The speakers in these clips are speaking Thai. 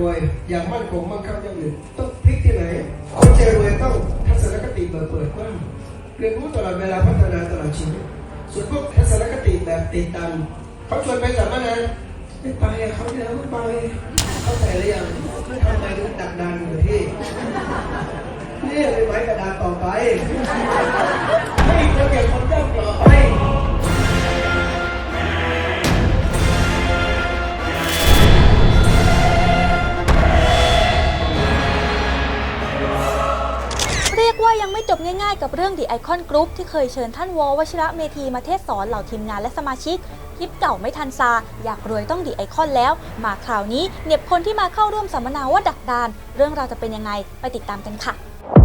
รวยอย่างมั่นคงมั่งคั่งยั่งยืนต้องพลิกที่ไหนคนจรวยต้องทัศนคติเปิดเปิดกว้างเรียนรู้ตลอดเวลาพัฒนาตลอดชีวิตส่วนพวกทัศนคติแบบติดตันเขาชวนไปสัมมนาไม่ไปเขาเนี่ยไม่ไปเข้าใจหรือยังทำไมถึงดักดันอยู่ที่นี่เลยไม้กระดาษต่อไป ยังไม่จบง่ายๆ กับเรื่อง The Icon Group ที่เคยเชิญท่านววชิระเมธีมาเทศสอนเหล่าทีมงานและสมาชิกคลิปเก่าไม่ทันซา อยากรวยต้องดีไอคอนแล้ว มาคราวนี้เน็บคนที่มาเข้าร่วมสัมมนาว่าดักดาน เรื่องราวจะเป็นยังไงไปติดตามกันค่ะ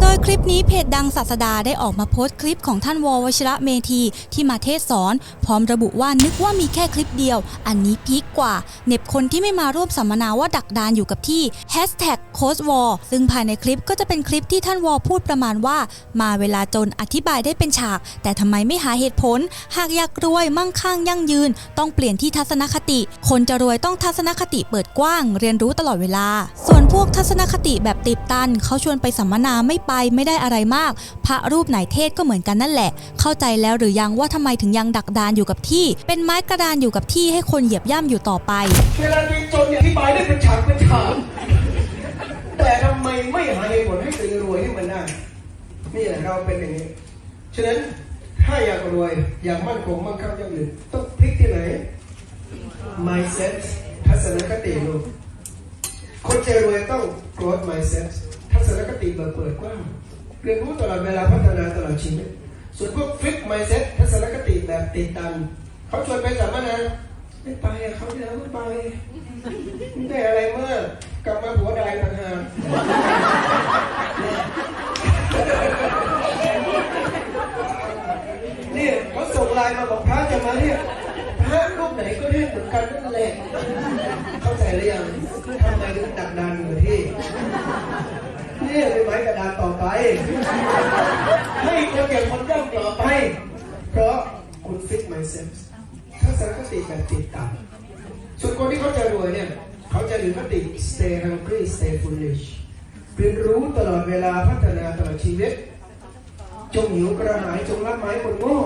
โดยคลิปนี้เพจดังศาสดาได้ออกมาโพสต์คลิปของท่านววชิระเมธีที่มาเทศสอน พร้อมระบุว่านึกว่ามีแค่คลิปเดียว อันนี้พีคกว่าเน็บคนที่ไม่มาร่วมสัมมนาว่าดักดานอยู่กับที่ Hashtag c o s w a r ซึ่งภายในคลิปก็จะเป็นคลิปที่ท่านวอพูดประมาณว่า มาเวลาจนอธิบายได้เป็นฉาก แต่ทำไมไม่หาเหตุผล หากอยากรวยมั่งคั่งยั่งยืน ต้องเปลี่ยนที่ทัศนคติ คนจะรวยต้องทัศนคติเปิดกว้าง เรียนรู้ตลอดเวลา ส่วนพวกทัศนคติแบบติดตันเขาชวนไปสัมมนาไม่ไปไม่ได้อะไรมาก พระรูปไหนเทศก็เหมือนกันนั่นแหละ เข้าใจแล้วหรือยังว่าทำไมถึงยังดักดานอยู่กับที่ เป็นไม้กระดานอยู่กับที่ให้คนเหยียบย่ำอยู่ต่อไปเวลาตัวเองจนเนี่ยอธิบายได้เป็นฉากเป็นฉากแต่ทำไมไม่หาเหตุผลให้ตัวเองรวยให้มันได้นี่แหละเราเป็นอย่างนี้ฉะนั้นถ้าอยากรวยอยากมั่นคงมั่งคั่งยั่งยืนต้องพลิกที่ไหน mindset ทัศนคติลูก คนจรวยต้อง growth mindset ทัศนคติเปิดเปิดกว้างเรียนรู้ตลอดเวลาพัฒนาตลอดชีวิตส่วนพวก fix mindset ทัศนคติแบบติดตันเขาชวนไปสัมมนาไม่ไปเขาเนี่ยไม่ไปไม่ได้อะไรเมื่อกลับมาหัวใดต่างหากนี่เขาส่งไลน์มาบอกพระจะมาเนี่ย ไหนก็เทศเหมือนกันนั่นแหละเข้าใจหรือยังทำไมถึงดักดันอยู่ที่นี่เป็นไม้กระดานต่อไป ให้คนอย่างคนย่ำต่อไป เพราะคุณฟิกไมเซ็ตทัศนคติแบบติดตามส่วนคนที่เขาจะรวยเนี่ย เขาจะถือคติ stay hungry stay foolish เรียนรู้ตลอดเวลาพัฒนาตลอดชีวิต จงหิวกระหายจงรับไม้คนโง่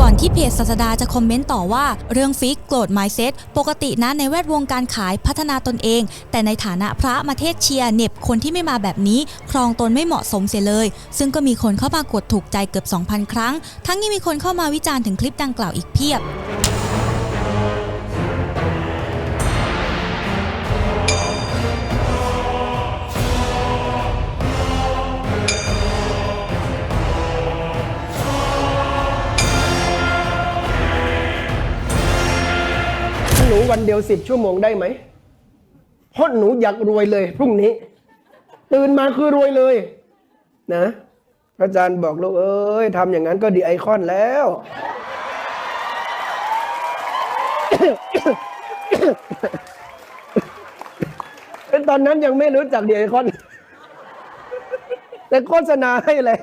ก่อนที่เพจศาสดาจะคอมเมนต์ต่อว่า เรื่องฟิกโกรธไมเซ็ตปกตินะในแวดวงการขายพัฒนาตนเอง แต่ในฐานะพระมาเทศเชียร์เน็บคนที่ไม่มาแบบนี้ ครองตนไม่เหมาะสมเสียเลย ซึ่งก็มีคนเข้ามากดถูกใจเกือบ 2,000 ครั้ง ทั้งยังมีคนเข้ามาวิจารณ์ถึงคลิปดังกล่าวอีกเพียบ หนูวันเดียวสิบชั่วโมงได้ไหมเพราะหนูอยากรวยเลย พรุ่งนี้ ตื่นมาคือรวยเลย นะพระอาจารย์บอกลูกเอ้ยทำอย่างนั้นก็ดีไอคอนแล้วเป็นตอนนั้นยังไม่รู้จักดีไอคอน แต่โฆษณาให้แล้ว